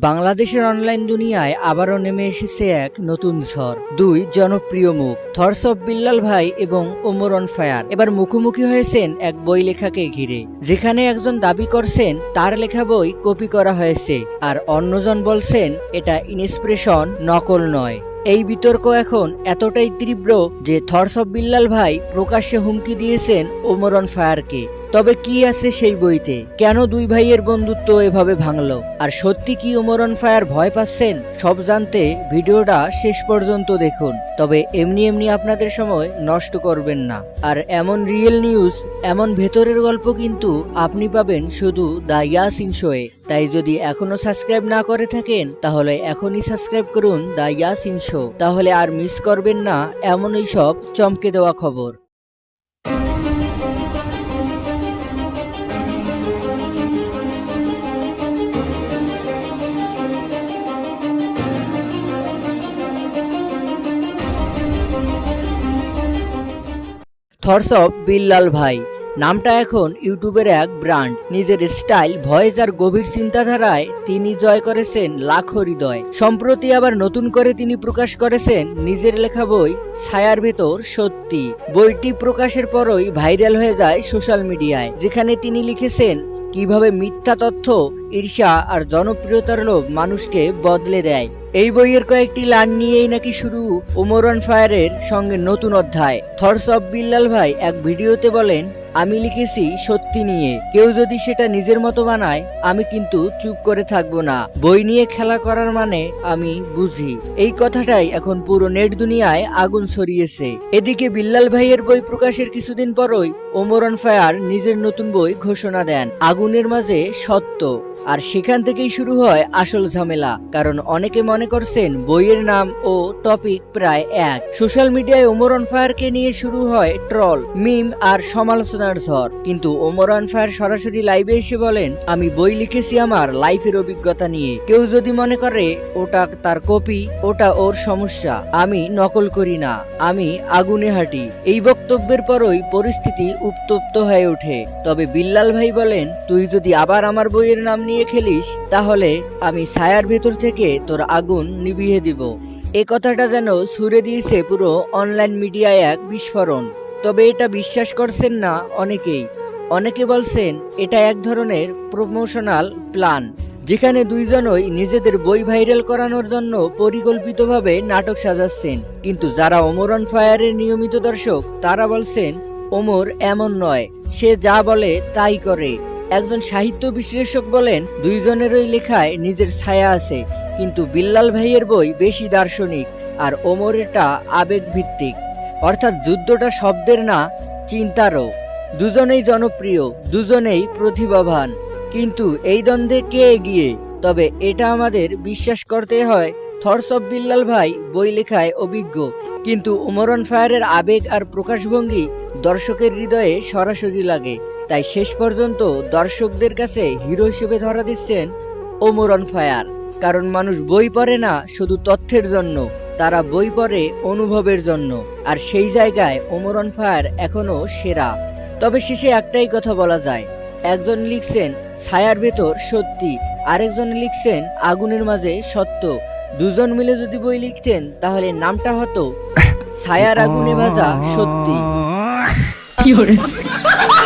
বাংলাদেশের অনলাইন দুনিয়ায় আবারও নেমে এসেছে এক নতুন ঝড়। দুই, জনপ্রিয় মুখ। থরস অফ বিল্লাল ভাই এবং ওমর অন ফায়ার। এবার মুখোমুখি হয়েছেন এক বই লেখাকে ঘিরে। যেখানে একজন দাবি করছেন, তার লেখা বই কপি করা হয়েছে। আর অন্যজন বলছেন, এটা ইনস্পিরেশন, নকল নয়। এই বিতর্ক এখন এতটাই তীব্র যে থরস অফ বিল্লাল ভাই প্রকাশ্যে হুমকি দিয়েছেন ওমর অন ফায়ারকে। তবে কি আছে সেই বইতে? কেন দুই ভাইয়ের বন্ধুত্ব এভাবে ভাঙল? আর সত্যি কি ওমরন ফায়ার ভয় পাচ্ছেন? সব জানতে ভিডিওটা শেষ পর্যন্ত দেখুন। তবে এমনি এমনি আপনাদের সময় নষ্ট করবেন না। আর এমন রিয়েল নিউজ এমন ভেতরের গল্প কিন্তু আপনি পাবেন শুধু দ্য ইয়াসিন শোয়ে তাই যদি এখনও সাবস্ক্রাইব না করে থাকেন, তাহলে এখনই সাবস্ক্রাইব করুন দ্য ইয়াসিন শো। তাহলে আর মিস করবেন না এমনই সব চমকে দেওয়া খবর। থরস অফ বিল্লাল ভাই। নামটা এখন ইউটিউবের এক ব্র্যান্ড। নিজের স্টাইল, ভয়েস আর গভীর চিন্তাধারায় তিনি জয় করেছেন লাখো হৃদয়। সম্প্রতি আবার নতুন করে তিনি প্রকাশ করেছেন নিজের লেখা বই, ছায়ার ভেতর সত্যি। বইটি প্রকাশের পরই ভাইরাল হয়ে যায় সোশ্যাল মিডিয়ায়, যেখানে তিনি লিখেছেন, কীভাবে মিথ্যা তথ্য, ঈর্ষা আর জনপ্রিয়তার লোভ মানুষকে বদলে দেয়। এই বইয়ের কয়েকটি লাইন নিয়েই নাকি শুরু ওমরন ফায়ারের সঙ্গে নতুন অধ্যায়। থর্স অব বিল্লাল ভাই এক ভিডিওতে বলেন আমি লিখেছি সত্যি নিয়ে। কেউ যদি সেটা নিজের মতো বানায়, আমি কিন্তু চুপ করে থাকব না। বই নিয়ে খেলা করার মানে আমি বুঝি। এই কথাটাই এখন পুরো নেট দুনিয়ায় আগুন ছড়িয়েছে। এদিকে বিল্লাল ভাইয়ের বই প্রকাশের কিছুদিন পরই ওমরন ফায়ার নিজের নতুন বই ঘোষণা দেন। আগুনের মাঝে সত্য। আর সেখান থেকেই শুরু হয় আসল ঝামেলা। কারণ অনেকে মনে করছেন বইয়ের নাম ও টপিক প্রায় এক। সোশ্যাল মিডিয়ায় ওমরন ফায়ারকে নিয়ে শুরু হয় ট্রল, মিম আর সমালোচনার ঝড়। কিন্তু ওমরন ফায়ার সরাসরি লাইভে এসে বলেন, আমি বই লিখেছি আমার লাইফের অভিজ্ঞতা নিয়ে। কেউ যদি মনে করে, ওটা তার কপি ওটা ওর সমস্যা। আমি নকল করি না। আমি আগুনে হাঁটি। এই বক্তব্যের পরই পরিস্থিতি উত্তপ্ত হয়ে ওঠে। তবে বিল্লাল ভাই বলেন, তুই যদি আবার আমার বইয়ের নাম নিয়ে খেলিস, তাহলে আমি ছায়ার ভেতর থেকে তোর আগুন নিভিয়ে দিব। এ কথাটা যেন ছুড়ে দিয়েছে পুরো অনলাইন মিডিয়ায় এক বিস্ফোরণ। তবে এটা বিশ্বাস করছেন না অনেকেই। অনেকে বলছেন এটা এক ধরনের প্রমোশনাল প্ল্যান যেখানে দুইজনই নিজেদের বই ভাইরাল করানোর জন্য পরিকল্পিতভাবে নাটক সাজাচ্ছেন। কিন্তু যারা ওমরন ফায়ারের নিয়মিত দর্শক, তারা বলছেন, ওমর এমন নয়, সে যা বলে তাই করে। একজন সাহিত্য বিশ্লেষক বলেন, দুইজনেরই লেখায় নিজের ছায়া আছে, কিন্তু বিল্লাল ভাইয়ের বই বেশি দার্শনিক, আর ওমরেরটা আবেগ ভিত্তিক অর্থাৎ যুদ্ধটা শব্দের না, চিন্তারও। দুজনেই জনপ্রিয়, দুজনেই প্রতিভাবান। কিন্তু এই দ্বন্দ্বে কে এগিয়ে? তবে এটা আমাদের বিশ্বাস করতে হয়, থরস অফ বিল্লাল ভাই বই লেখায় অভিজ্ঞ। কিন্তু ওমরন ফায়ারের আবেগ আর প্রকাশভঙ্গি দর্শকের হৃদয়ে সরাসরি লাগে। তাই শেষ পর্যন্ত দর্শকদের কাছে হিরো হিসেবে ধরা দিচ্ছেন ওমরন ফায়ার। কারণ মানুষ বই পড়ে না, শুধু তথ্যের জন্য। তারা বই পড়ে অনুভবের জন্য আর সেই জায়গায় ওমরন ফায়ার এখনও সেরা। তবে শেষে একটাই কথা বলা যায় একজন লিখছেন ছায়ার ভেতর সত্যি আরেকজন লিখছেন আগুনের মাঝে সত্য। দুজন মিলে যদি বই লিখতেন তাহলে নামটা হতো ছায়ার আগুনে ভাজা সত্যি।